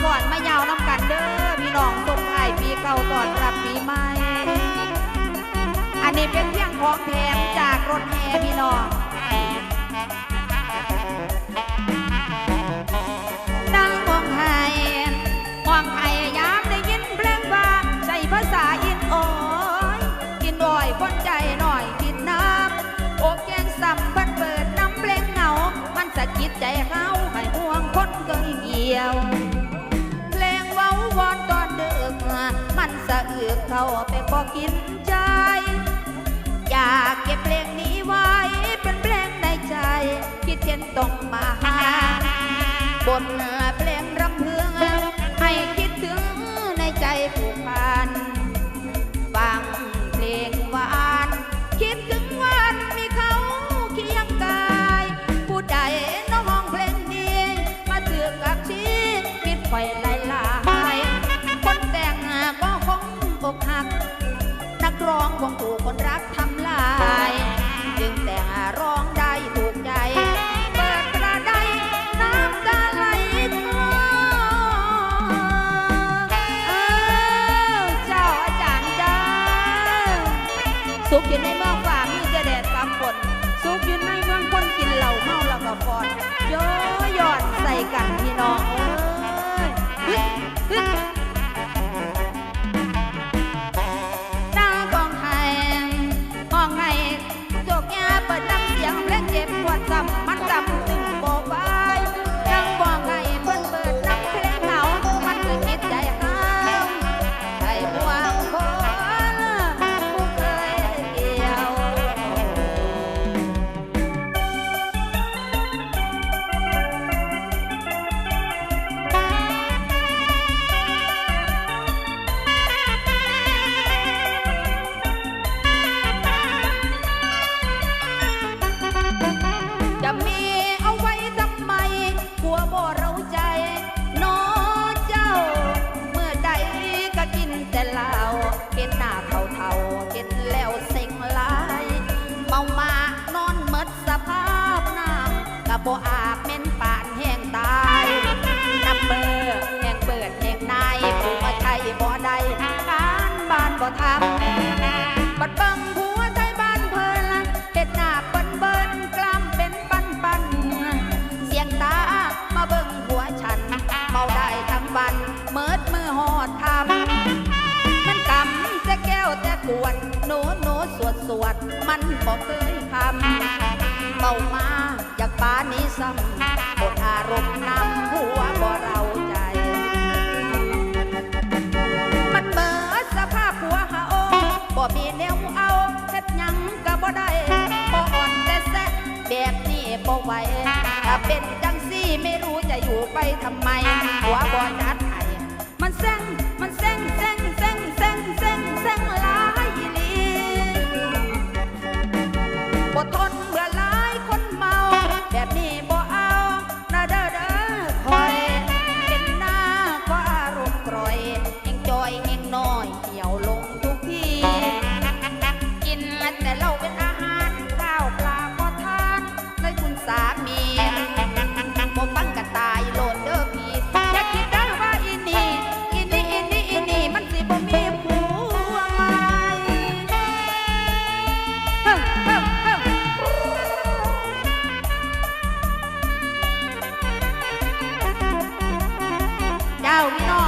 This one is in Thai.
ฝอนมายาวน้ำกันเด้อพี่น้องส่งท้ายปีเก่าตอนรับปีใหม่ อันนี้เป็นเพียงของแถมจากรถแห่พี่น้องนั่งมองไห้มองไห้ยามได้ยินเพลงว่าใช้ภาษาอินโอยกินบ่อยคนใจหน่อยกินน้ำอกแกงสัมเพิ่นเปิดน้ำเพลงเหงา มันสะกิดใจเขาให้ห่วงคนเคยเกี่ยว สะอึกเข้าไปบอกกินใจ อยากเก็บเพลงนี้ไว้ เป็นเพลงในใจ คิดเห็นต้องมาหาบนเพลงรำพึงให้คิดถึงในใจผูกพัน คนรักทำลาย จึงแต่งร้องได้ถูกใจ เปิดประไดน้ำตาไหลคลอเออเจ้าอาจารย์จ้าสุขอยู่ในเมือง บ่อาบเม้นปานแห้งตายน้ำเบอร์แห่งเปิดแห่งนายผู้มาใช่บ่ได้การบ้านบ่ทำบัดเบังหัวใจบ้านเพลินเห็ดหน้าเปิ้นเบิ้นกล้ามเป็นปันปันเสียงตามาเบิ่งหัวฉัน เมาได้ทั้งวันเมิดมือหอดทำมันกำแต่แก้วแต่ขวดหนูหนูสวดสวดมันบอกเคยคำเมามา นี้ซ้ำหมดอารมณ์นำหัวบ่เราใจ มันเบิดสภาพหัวหาโอบ่มีแนวเอาเฮ็ดหยังก็บ่ได้บ่อ่อนแต่แซะแบบนี้บ่ไหวถ้าเป็นจังซี่ไม่รู้จะอยู่ไปทำไม หัวบ่จัดให้มันแซงมันแซง out, no.